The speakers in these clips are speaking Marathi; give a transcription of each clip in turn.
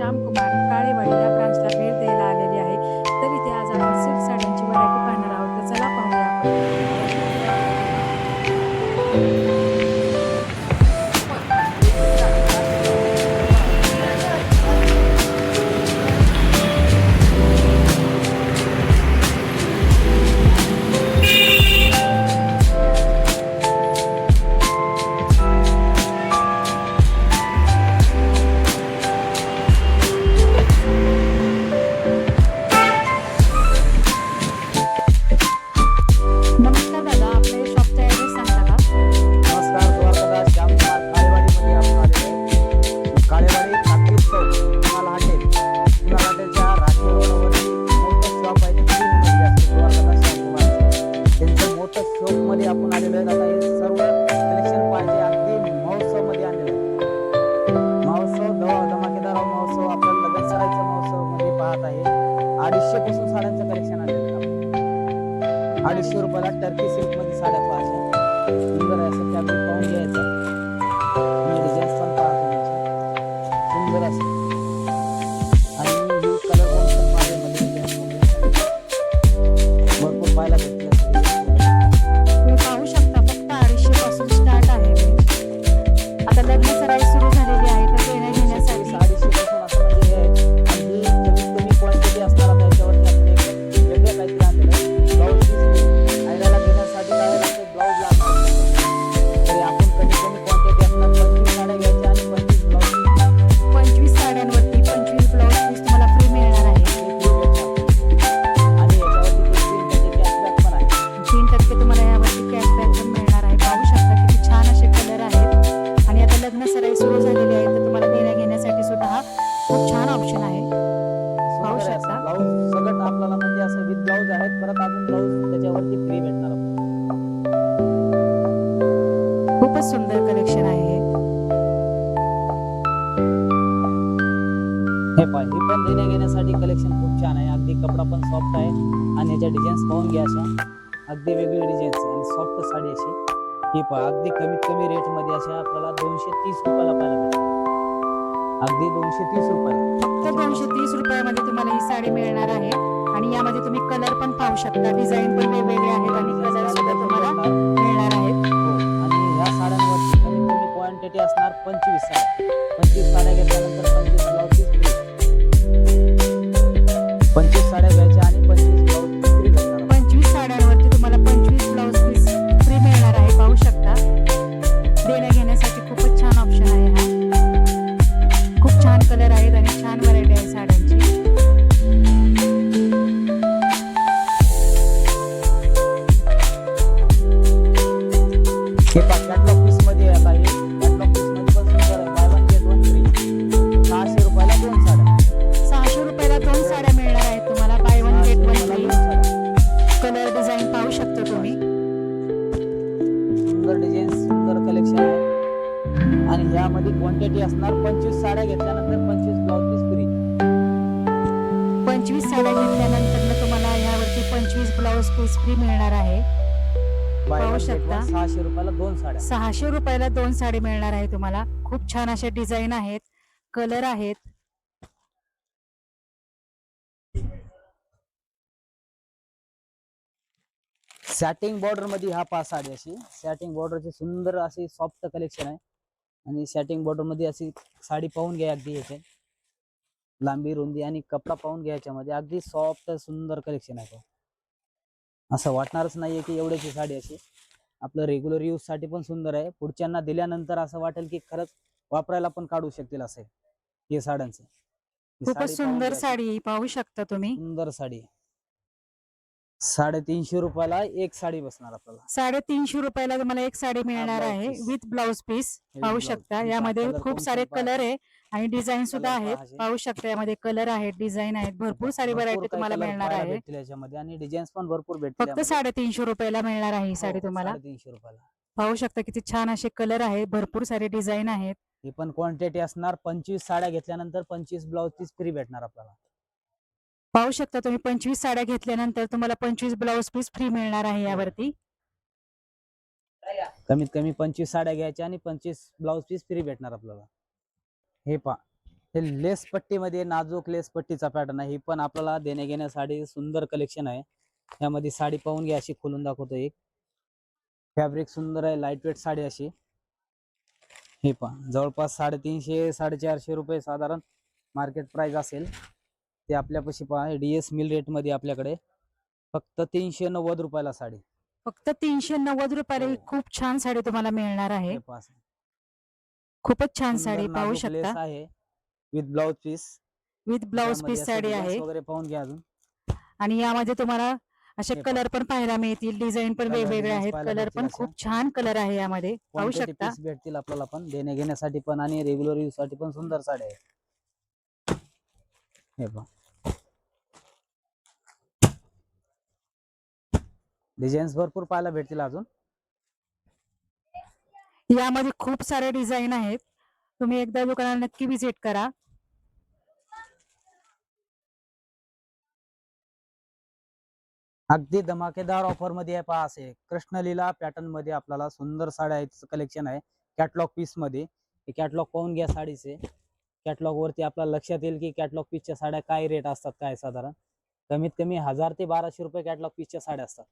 श्यामकुमार काळेवाडी या अडीचशे पासून साड्यांचं कलेक्शन आलेलं अडीचशे रुपयाला टर्की सिल्कमध्ये साड्या पाहायच्या सुंदर आहे असं फॅब्रिक पाहून घ्यायचं. म्हणजे खूपच सुंदर कलेक्शन आहे हे. पहा हे पण देण्या घेण्यासाठी कलेक्शन खूप छान आहे. अगदी कपडा पण सॉफ्ट आहे आणि याच्या डिझाईन्स पाहून घ्या अशा. अगदी वेगळी डिझाईन्स आणि सॉफ्ट साडी अशी. ही पहा अगदी कमीत कमी रेटमध्ये अशा आपल्याला दोनशे तीस रुपयाला पाहायला भेटते अगदी दोनशे तीस रुपयाला. फक्त दोनशे तीस रुपयामध्ये तुम्हाला ही साडी मिळणार आहे. आणि यामध्ये तुम्ही कलर पण पाहू शकता. डिझाईन पण वेगवेगळे आहेत आणि कलर सुद्धा तुम्हाला मिळणार आहेत. क्वांटिटी असणार पंचवीस साड्या. पंचवीस साड्या घेतल्यानंतर पंचवीस ब्लाउज पंचवीस शकता. सहाशे रुपयाला दोन साड्या. सहाशे रुपयाला दोन साडी मिळणार आहे तुम्हाला. खूप छान असे डिझाईन आहेत. कलर आहेत. सॅटिंग बॉर्डरमध्ये हा पा साडी अशी. सॅटिंग बॉर्डरची सुंदर अशी सॉफ्ट कलेक्शन आहे. आणि सॅटिंग बॉर्डरमध्ये अशी साडी पाहून घ्या अगदी याचे. लांबी रुंदी आणि कपडा पाहून घ्या याच्यामध्ये. अगदी सॉफ्ट सुंदर कलेक्शन आहे असं वाटणारच नाहीये की एवढ्याची साडी अशी. आपलं रेग्युलर यूजसाठी पण सुंदर आहे. पुढच्यांना दिल्यानंतर असं वाटेल की खरंच वापरायला पण काढू शकतील असं हे साड्यांचं. खूपच सुंदर. साडी पाहू शकता तुम्ही. सुंदर साडी. साडेतीनशे रुपयाला एक साडी बसणार आपल्याला. साडेतीनशे रुपयाला तुम्हाला एक साडी मिळणार blouse आहे piece. With blouse piece. पाहू blouse. शकता. यामध्ये color खूप सारे कलर आहे आणि डिझाईन सुद्धा Color आहेत. पहा शकता यामध्ये कलर आहेत डिझाईन आहेत. भरपूर सारी भरपूर व्हरायटी काही तुम्हाला color मिळणार पाहायला आहे. भेटतील याच्यामध्ये आणि डिझाईन्स पण भरपूर भेटतील फक्त साडेतीनशे रुपयाला मिळणार आहे ही साडी हो, तुम्हाला. तीनशे रुपयाला. पाहू शकता किती छान असे कलर आहेत. भरपूर सारे डिझाईन आहेत. ही पण क्वांटिटी असणार. पंचवीस साड्या घेतल्यानंतर पंचवीस ब्लाऊज पीस फ्री भेटणार आपल्याला. पाहू शकता तुम्ही पंचवीस साड्या घेतल्यानंतर तुम्हाला पंचवीस ब्लाऊज पीस फ्री मिळणार आहे यावरती. कमीत कमी पंचवीस साड्या घ्यायच्या आणि पंचवीस ब्लाऊज पीस फ्री भेटणार आपल्याला. हे पा हे लेस पट्टीमध्ये नाजूक लेस पट्टीचा पॅटर्न आहे. ही पण आपल्याला देण्या साडी सुंदर कलेक्शन आहे. यामध्ये साडी पाहून घ्या अशी खोलून दाखवतो एक. फॅब्रिक सुंदर आहे लाइट वेट साडी अशी. हे पहा. जवळपास साडेतीनशे साडेचारशे रुपये साधारण मार्केट प्राइस असेल. ते आपल्यापाशी पहा डी एस मिल रेटमध्ये आपल्याकडे फक्त तीनशे नव्वद रुपयाला साडी. फक्त तीनशे नव्वद रुपयाला ही हो. खूप छान साडी तुम्हाला मिळणार आहे. हे पहा. खूपच छान सुंदर साडी पाहू नाजूक लेस शकता. आहे with blouse piece with blouse piece sari आहे. वगैरे पाहून घ्या अजून. आणि यामध्ये तुम्हाला असे हे पहा. कलर पण पाहायला मिळतील डिझाईन पण वेगवेगळे designs आहेत. पाहायला कलर पण. खूप छान कलर आहे यामध्ये. पाहू क्वांटिटी शकता. पीस भेटतील आपल्याला पण? देण्या घेण्यासाठी पण आणि रेग्युलर यूजसाठी पण सुंदर साड्या आहेत. हे पहा. डिझाईन्स भरपूर पाहायला भेटतील अजून. यामध्ये खूप सारे डिझाईन आहेत. तुम्ही एकदा दुकानाला नक्की विजिट करा. अगदी धमाकेदार ऑफरमध्ये आहे पहा असे. कृष्णलीला पॅटर्नमध्ये आपल्याला सुंदर साड्या आहेत. कलेक्शन आहे. कॅटलॉग पीसमध्ये. कॅटलॉग पाहून घ्या साडीचे. कॅटलॉग वरती आपल्याला लक्षात येईल की कॅटलॉग पीसच्या साड्या काय रेट असतात काय साधारण. कमीत कमी हजार ते बाराशे रुपये कॅटलॉग पीसच्या साड्या असतात.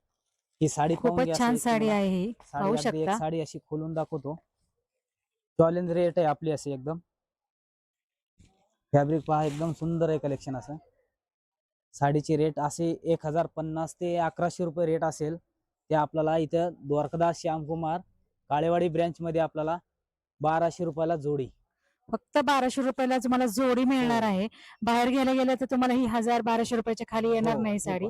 ही साडी खूपच छान साडी. आहे ही. पाहू शकता. साडी अशी खोलून दाखवतो. चॉलेंज रेट आहे आपली अशी एकदम. फॅब्रिक पहा एकदम सुंदर आहे कलेक्शन असं. साडीची रेट असे एक हजार पन्नास ते अकराशे रुपये रेट असेल. ते आपल्याला इथं द्वारकादास श्यामकुमार काळेवाडी ब्रँच मध्ये आपल्याला बाराशे रुपयाला जोडी. फक्त बाराशे रुपयाला तुम्हाला जोडी मिळणार हो. आहे. बाहेर गेल्या गेल्या तर तुम्हाला ही हजार बाराशे रुपयाच्या खाली येणार हो, नाही हे साडी.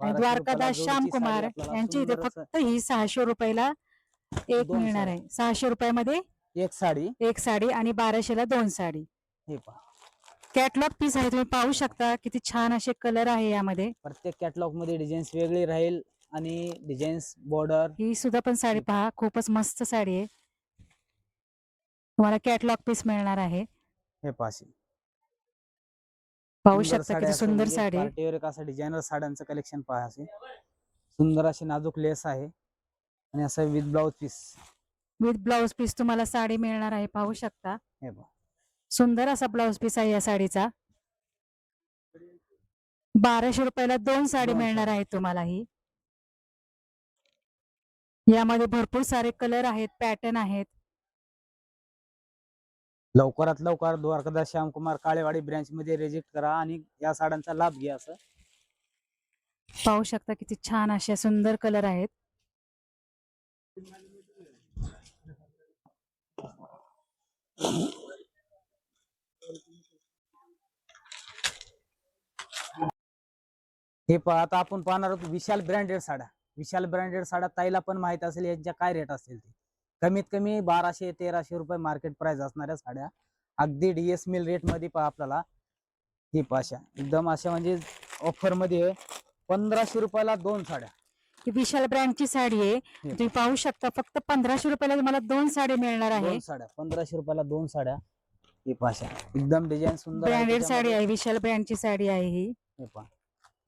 पहा. आणि 1200 रुपयाला द्वारकादास जोडीची श्याम साडी कुमार आपल्याला यांची इथे फक्त ही सहाशे रुपयाला एक मिळणार. आहे. सहाशे रुपयामध्ये एक साडी. एक साडी आणि बाराशेला दोन साडी. हे पहा. कॅटलॉग पीस आहे तुम्ही पाहू शकता. किती छान असे कलर आहे यामध्ये. प्रत्येक कॅटलॉगमध्ये डिझाईन्स वेगळी राहील आणि डिझाईन्स बॉर्डर. ही सुद्धा पण साडी पहा. खूपच मस्त साडी आहे. तुम्हाला कॅटलॉग पीस मिळणार आहे. हे पाशी पाहू शकता किती सुंदर साडी आहे. पार्टीवर असं डिझायनर साड्यांचं कलेक्शन पहा असे. सुंदर अशी नाजूक लेस आहे. आणि असं with blouse piece with blouse piece तुम्हाला साडी मिळणार आहे पाहू शकता. हे सुंदर असा ब्लाउज पीस आहे या साडीचा. बाराशे रुपयाला दोन साडी दोन मिळणार साडी. आहे तुम्हाला ही. यामध्ये भरपूर सारे कलर आहेत पॅटर्न आहेत. लवकरात लवकर द्वारकादास श्यामकुमार काळेवाडी ब्रँच मध्ये रेजिस्ट करा आणि या साड्यांचा लाभ घ्या असं. पाहू शकता किती छान असे सुंदर कलर आहेत. हे पहा आता आपण पाहणार आहोत विशाल ब्रँडेड साड्या. विशाल ब्रँडेड साड्या ताईला पण माहीत असेल यांच्या काय रेट असेल ते. कमीत कमी बाराशे तेराशे रुपये मार्केट प्राइस असणाऱ्या साड्या. अगदी डीएस मिल रेटमध्ये पहा आपल्याला. ही पाशा एकदम अशा म्हणजे ऑफरमध्ये पंधराशे रुपयाला दोन साड्या. ही विशाल ब्रँडची साडी आहे. तुम्ही पाहू शकता फक्त पंधराशे रुपयाला तुम्हाला दोन साडी मिळणार आहे. दोन साड्या. पंधराशे रुपयाला दोन साड्या. ही पाशा एकदम डिझाईन सुंदर ब्रँडेड साडी. आहे. विशाल ब्रँडची साडी आहे ही. हे पहा.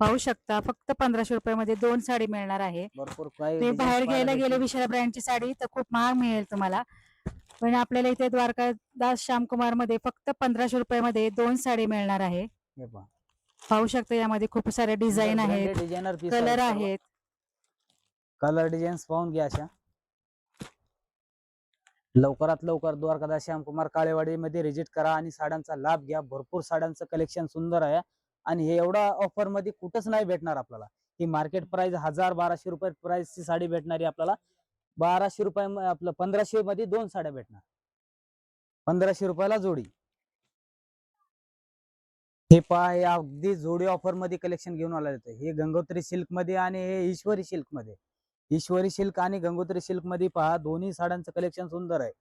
पाहू शकता. फक्त पंधराशे रुपयामध्ये दोन साडी मिळणार आहे. भरपूर काही तुम्ही बाहेर घ्यायला गेले. विशाल ब्रँडची साडी तर खूप महाग मिळेल तुम्हाला. पण आपल्याला इथे द्वारकादास श्यामकुमारमध्ये फक्त पंधराशे रुपयामध्ये दोन साडी मिळणार आहे. हे पहा. पाहू शकता यामध्ये खूप सारे डिझाईन आहेत. कलर आहेत कलर डिझाईन्स पाहून घ्या अशा. लवकरात लवकर द्वारकादास श्यामकुमार काळेवाडी मध्ये व्हिजिट करा आणि साड्यांचा लाभ घ्या. भरपूर साड्यांचं कलेक्शन सुंदर आहे. आणि हे एवढा ऑफरमध्ये कुठंच नाही भेटणार आपल्याला. ही मार्केट प्राइस हजार बाराशे रुपये प्राइस ची साडी भेटणारी आपल्याला बाराशे रुपये आपलं पंधराशे मध्ये दोन साड्या भेटणार. पंधराशे रुपयाला जोडी. हे पहा हे अगदी जोडी ऑफरमध्ये कलेक्शन घेऊन आलेलं आहे. हे गंगोत्री सिल्कमध्ये आणि हे ईश्वरी सिल्कमध्ये. ईश्वरी सिल्क आणि गंगोत्री सिल्कमध्ये पहा दोन्ही साड्यांचं कलेक्शन सुंदर आहे.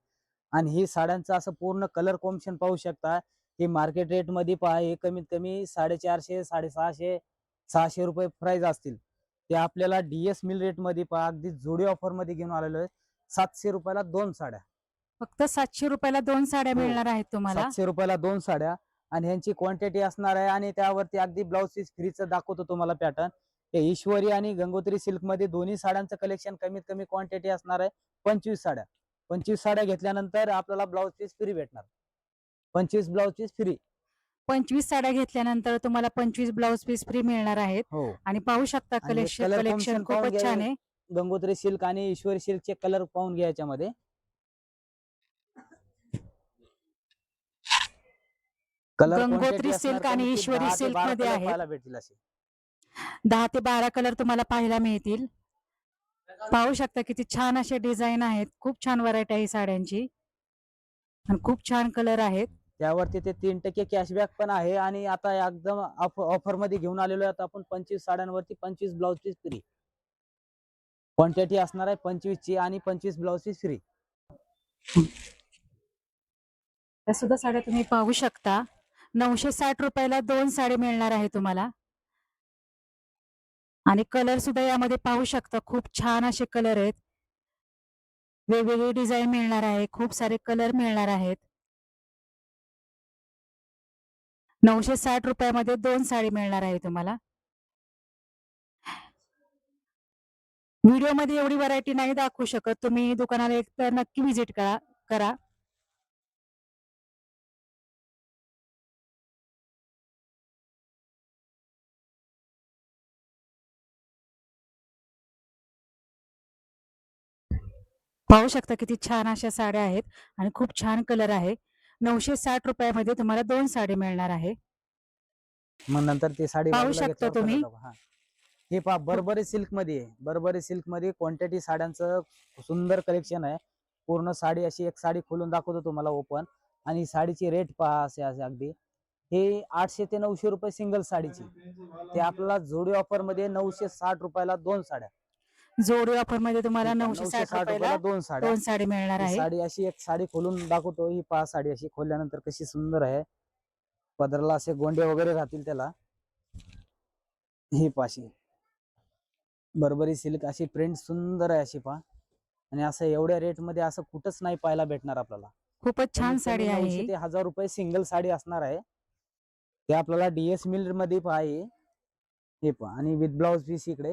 आणि ही साड्यांचं असं पूर्ण कलर कॉम्बिनेशन पाहू शकता. हे मार्केट रेटमध्ये पहा हे कमीत कमी साडेचारशे साडेसहाशे सहाशे रुपये प्राइस असतील. ते आपल्याला डीएस मिल रेटमध्ये पहा अगदी जोडी ऑफरमध्ये घेऊन आलेलो आहे. सातशे रुपयाला दोन साड्या. फक्त सातशे रुपयाला दोन साड्या हो. मिळणार आहेत तुम्हाला? सातशे रुपयाला दोन साड्या आणि ह्यांची क्वांटिटी असणार आहे आणि त्यावरती अगदी ब्लाउज पीस फ्रीचं दाखवतो तुम्हाला पॅटर्न हे ईश्वरी आणि गंगोत्री सिल्कमध्ये दोन्ही साड्यांचं कलेक्शन कमीत कमी क्वांटिटी असणार आहे पंचवीस साड्या. पंचवीस साड्या घेतल्यानंतर आपल्याला ब्लाउज पीस फ्री भेटणार. पंचवीस ब्लाउज पीस फ्री पंचवीस साड्या घेतल्यानंतर तुम्हाला पंचवीस ब्लाऊज पीस फ्री मिळणार आहेत. हो. आणि पाहू शकता आणि कलेक्शन कलेक्शन combination पाहून खूपच. छान आहे. गंगोत्री सिल्क आणि ईश्वरी सिल्कचे कलर पाहून घ्या याच्यामध्ये. गंगोत्री silk आणि ईश्वरी silk मध्ये आहेत. पाहायला भेटतील असे. दहा ते बारा कलर तुम्हाला पाहायला मिळतील. पाहू शकता किती छान असे डिझाईन आहेत. खूप छान व्हरायटी आहे साड्यांची. आणि खूप छान कलर आहेत. त्यावरती ते तीन टक्के कॅशबॅक पण आहे आणि आता एकदम ऑफरमध्ये घेऊन आलेलो आहे. आपण पंचवीस साड्यांवरती पंचवीस ब्लाउज फ्री क्वांटिटी असणार आहे पंचवीस ची आणि पंचवीस ब्लाउज फ्री त्या सुद्धा साड्या तुम्ही पाहू शकता. नऊशे साठ रुपयाला दोन साडी मिळणार आहे तुम्हाला. आणि कलर सुद्धा यामध्ये पाहू शकता. खूप छान असे कलर आहेत. वेगवेगळे डिझाईन मिळणार आहे. खूप सारे कलर मिळणार आहेत. नऊशे साठ रुपयामध्ये दोन साडी मिळणार आहे तुम्हाला. व्हिडिओमध्ये एवढी व्हरायटी नाही दाखवू शकत. तुम्ही दुकानाला एक तर नक्की व्हिजिट करा करा. पाहू शकता किती छान अशा साड्या आहेत आणि खूप छान कलर आहे. नऊशे साठ रुपयामध्ये तुम्हाला दोन साडी मिळणार आहे. मग नंतर ते साडी पाहू बाजूला शकता घेतल्यावर तुम्ही. कळतं बघा. हा. हे पहा बरबरी सिल्कमध्ये आहे. बरबरी सिल्कमध्ये क्वांटिटी साड्यांचं सुंदर कलेक्शन आहे. पूर्ण साडी अशी एक साडी खोलून दाखवतो तुम्हाला ओपन आणि साडीची रेट पहा असे असे अगदी. हे आठशे ते नऊशे रुपये सिंगल साडीची. ते आपल्याला जोडी ऑफरमध्ये नऊशे साठ रुपयाला दोन साड्या. जोडी ऑफरमध्ये तुम्हाला हे पहा, नऊशे साठ रुपयाला दोन साड्या. दोन साडी मिळणार आहे. साडी अशी एक साडी खोलून दाखवतो. ही पहा साडी अशी खोलल्यानंतर कशी सुंदर आहे. पदराला असे गोंडे वगैरे राहतील त्याला. ही पाशी बरबरी सिल्क अशी प्रिंट सुंदर आहे अशी पहा. आणि असं एवढ्या रेटमध्ये असं कुठंच नाही पाहायला भेटणार आपल्याला. खूपच छान साडी आहे. 900. ते हजार रुपये सिंगल साडी असणार आहे. ते आपल्याला डीएस मिलमध्ये पहा हे. हे पहा. आणि विथ ब्लाउज पीस इकडे.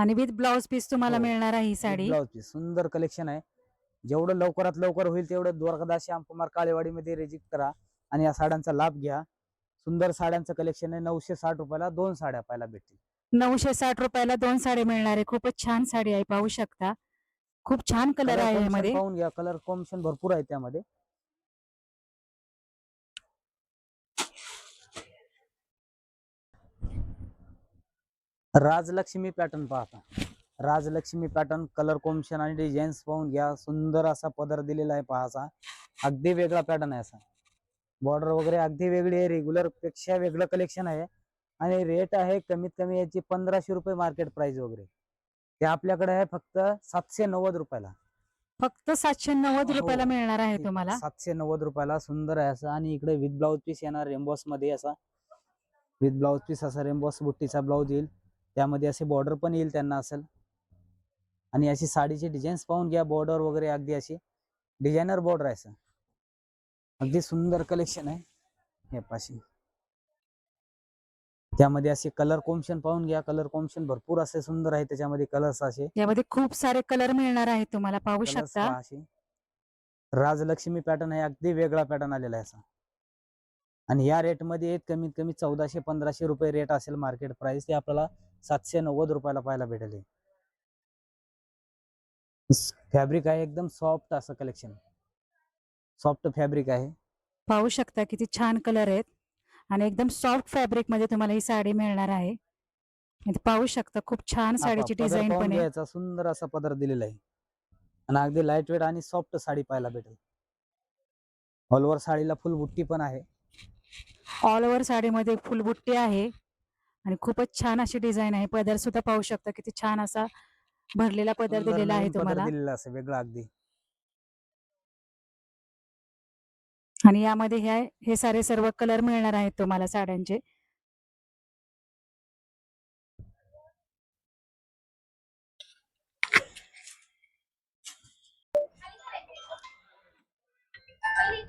आणि विथ ब्लाउज पीस तुम्हाला हो. मिळणार आहे ही साडी. ब्लाउज पीस सुंदर कलेक्शन आहे. जेवढं लवकरात लवकर होईल तेवढं द्वारकादास श्यामकुमार काळेवाडी मध्ये रेजिट करा आणि या साड्यांचा लाभ घ्या. सुंदर साड्यांचं कलेक्शन आहे. नऊशे साठ रुपयाला दोन साड्या पाहायला भेटतील. नऊशे साठ रुपयाला दोन साडी मिळणार आहे. खूपच छान साडी आहे. पाहू शकता. खूप छान कलर Colour आहे combination यामध्ये. पाहून घ्या. कलर कॉम्बिनेशन भरपूर आहे त्यामध्ये. राजलक्ष्मी पॅटर्न पाहता. राजलक्ष्मी पॅटर्न कलर कॉम्बिनेशन आणि डिझाईन्स पाहून घ्या. सुंदर असा पदर दिलेला आहे पहाचा. अगदी वेगळा पॅटर्न आहे असा. बॉर्डर वगैरे अगदी वेगळी आहे. रेग्युलरपेक्षा वेगळं कलेक्शन आहे. आणि रेट आहे कमीत कमी याची पंधराशे रुपये मार्केट प्राइस वगैरे. ते आपल्याकडे आहे फक्त सातशे नव्वद रुपयाला. फक्त सातशे नव्वद हो. रुपयाला मिळणार आहे तुम्हाला. सातशे नव्वद रुपयाला सुंदर आहे असं. आणि इकडे विथ ब्लाउज पीस येणार. रेम्बॉसमध्ये असा. विथ ब्लाउज पीस असा. रेम्बॉस बुट्टीचा ब्लाउज येईल. त्यामध्ये असे बॉर्डर पण येईल त्यांना असेल. आणि अशी साडीची डिझाईन्स पाहून घ्या बॉर्डर वगैरे अगदी अशी डिझायनर बॉर्डर आहे असं. अगदी सुंदर कलेक्शन आहे. हे पाशी त्यामध्ये असे कलर कॉम्बिनेशन पाहून घ्या. कलर कॉम्बिनेशन भरपूर असे सुंदर आहे. त्याच्यामध्ये कलर्स असे. यामध्ये खूप सारे कलर मिळणार आहेत तुम्हाला पाहू शकता. असे राजलक्ष्मी पॅटर्न आहे. अगदी वेगळा पॅटर्न आलेला आहे असा. आणि या रेटमध्ये कमीत कमी चौदाशे पंधराशे रुपये रेट असेल मार्केट प्राइस ते आपल्याला सातशे नव्वद रुपयाला पाहायला भेटेल फॅब्रिक आहे एकदम सॉफ्ट असं कलेक्शन. सॉफ्ट फॅब्रिक आहे. पाहू शकता किती छान कलर आहेत. आणि एकदम सॉफ्ट फॅब्रिकमध्ये तुम्हाला ही साडी मिळणार आहे. पाहू शकता खूप छान साडीची डिझाईन पण आहे. सुंदर असा पदर दिलेला आहे. आणि अगदी लाइट वेट आणि सॉफ्ट साडी पाहायला भेटेल. ऑल ओव्हर साडीला फुल बुट्टी पण आहे. ऑल ओव्हर साडीमध्ये फुलबुट्टी आहे. आणि खूपच छान अशी डिझाईन आहे. पदर सुद्धा पाहू शकता किती छान असा भरलेला पदर दिलेला आहे तुम्हाला. दिलेला असं वेगळा अगदी. आणि यामध्ये हे हे सारे सर्व कलर मिळणार आहेत तुम्हाला साड्यांचे.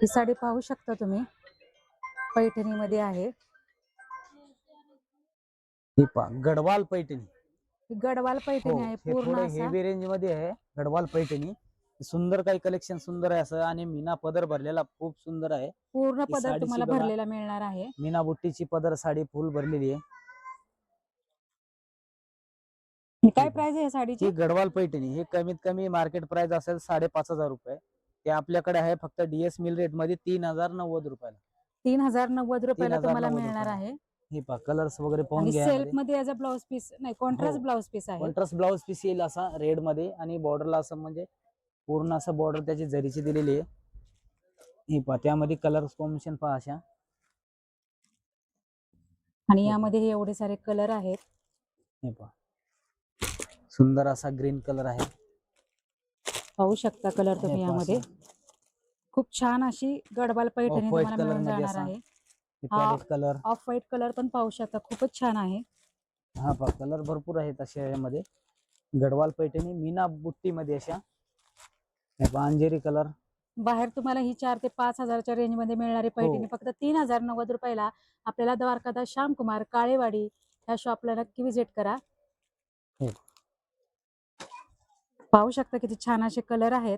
ही साडी पाहू शकता तुम्ही. पैठणी मध्ये आहे. ही पहा गडवाल पैठणी. गडवाल हो पैठणी आहे हे पूर्ण थोडे असा. हेवी रेंजमध्ये आहे गडवाल पैठणी. सुंदर काही कलेक्शन सुंदर आहे असं आणि मीना पदर भरलेला खूप सुंदर आहे. पूर्ण ही पदर साडीची तुम्हाला बघा. भरलेला मिळणार आहे. मीना बुट्टीची पदर साडी फुल भरलेली आहे. ही काय प्राइस आहे या साडीची? ही गडवाल पैठणी. हे कमीत कमी मार्केट प्राइस असेल साडेपाच हजार रुपये. ते आपल्याकडे आहे फक्त डीएस मिल रेटमध्ये तीन हजार नव्वद रुपयाला. तीन हजार नव्वद रुपयाला 3090 तुम्हाला मिळणार रुपयाला. आहे. हे पहा कलर्स वगैरे पाहून आणि घ्या सेल्फमध्ये याचा ब्लाउज पीस नाही कॉन्ट्रास्ट हो. ब्लाउज पीस आहे. कॉन्ट्रास्ट ब्लाउज पीस येईल असा रेडमध्ये आणि बॉर्डरला असं म्हणजे पूर्ण असं बॉर्डर त्याची जरीची दिलेली आहे. हे पहा त्यामध्ये कलर कॉम्बिनेशन पहा अशा. आणि यामध्ये हे एवढे सारे कलर आहेत. हे पहा. सुंदर असा ग्रीन कलर आहे. पाहू शकता कलर तुम्ही हे पहा यामध्ये. असा. खूप छान अशी गडवाल पैठणी Off-white तुम्हाला color मिळून मध्ये जाणार असा. आहे. हे कलर ऑफ व्हाईट कलर पण पाहू शकता. खूपच छान आहे. हा पहा कलर भरपूर आहेत अशा यामध्ये. गडवाल पैठणी मीना बुट्टी मध्ये अशा अंजेरी कलर बाहेर तुम्हाला ही चार ते पाच हजारच्या रेंजमध्ये मिळणारी हो. पैठणी. फक्त तीन हजार नव्वद रुपयाला आपल्याला द्वारकादास श्यामकुमार काळेवाडी ह्या शॉपला नक्की विजिट करा. हो. पाहू शकता किती छान असे कलर आहेत.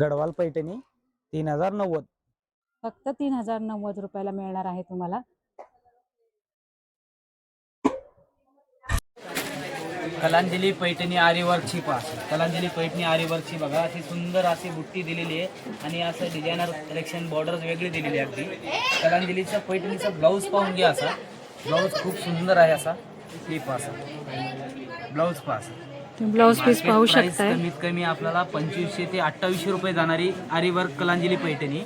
गडवाल पैठणी तीन हजार नव्वद. फक्त तीन हजार नव्वद रुपयाला मिळणार आहे तुम्हाला. कलांजली पैठणी आरीवर्कची पा कलांजली पैठणी आरीवर्कची बघा. अशी सुंदर अशी बुट्टी दिलेली आहे आणि असं डिझायनर कलेक्शन बॉर्डर वेगळी दिलेली आहे अगदी. कलांजलीचा पैठणीचा ब्लाऊज पाहून घ्या असा. ब्लाऊज खूप सुंदर आहे असा. स्लीप असा. ब्लाऊज पास ब्लाउज पीस पाहू शकताय. कमीत कमी आपल्याला पंचवीसशे ते अठ्ठावीसशे रुपये जाणारी आरीवर्क कलांजली पैठणी.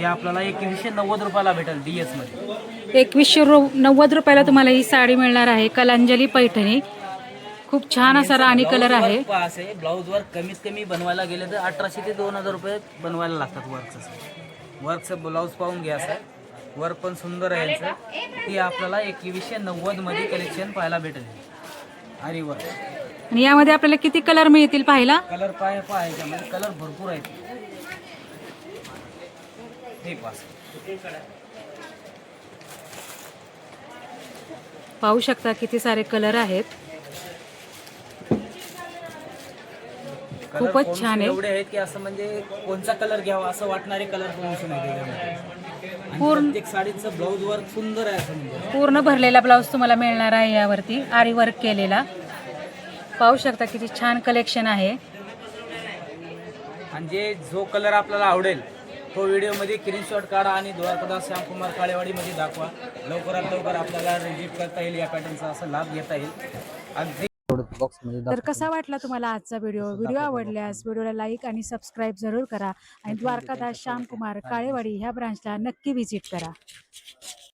हे आपल्याला एकवीसशे नव्वद रुपयाला भेटेल डी एसमध्ये. एकवीसशे रु नव्वद रुपयाला तुम्हाला ही साडी मिळणार आहे कलांजली पैठणी. खूप छान असा राणी कलर आहे. आहे ब्लाऊज वर्क कमीत कमी बनवायला गेले तर अठराशे ते दोन हजार रुपये बनवायला लागतात वर्कचं वर्कचं ब्लाऊज पाहून घ्या सर वर्क पण सुंदर आहे यांचं. ती आपल्याला एकवीसशे नव्वदमध्ये कलेक्शन पाहायला भेटेल. आरी वर्क आणि यामध्ये आपल्याला किती कलर मिळतील पाहायला? कलर पाय पाहायच्यामध्ये कलर भरपूर आहेत. पाहू शकता किती सारे कलर आहेत. खूपच छान आहे. एवढे आहेत की असं म्हणजे कोणचा कलर घ्यावा असं वाटणारे कलर कॉम्बिनेशन आहे पूर्ण- प्रत्येक साडीचं ब्लाऊज वर्क सुंदर आहे असं म्हणजे. पूर्ण भरलेला ब्लाऊज तुम्हाला मिळणार आहे यावरती. आरी वर्क केलेला. पाहू शकता किती छान कलेक्शन आहे. आणि जे जो कलर आपल्याला आवडेल तो व्हिडिओमध्ये स्क्रीनशॉट काढा आणि द्वारकादास श्यामकुमार काळेवाडीमध्ये दाखवा. लवकरात लवकर आपल्याला रिजीट करता येईल या पॅटर्नचा असा लाभ घेता येईल. अगदी बॉक्समध्ये तर. कसा वाटला तुम्हाला आजचा व्हिडिओ व्हिडिओ आवडल्यास व्हिडिओला लाईक आणि सबस्क्राईब जरूर करा. आणि द्वारकादास श्यामकुमार काळेवाडी ह्या ब्रांचला नक्की व्हिजिट करा.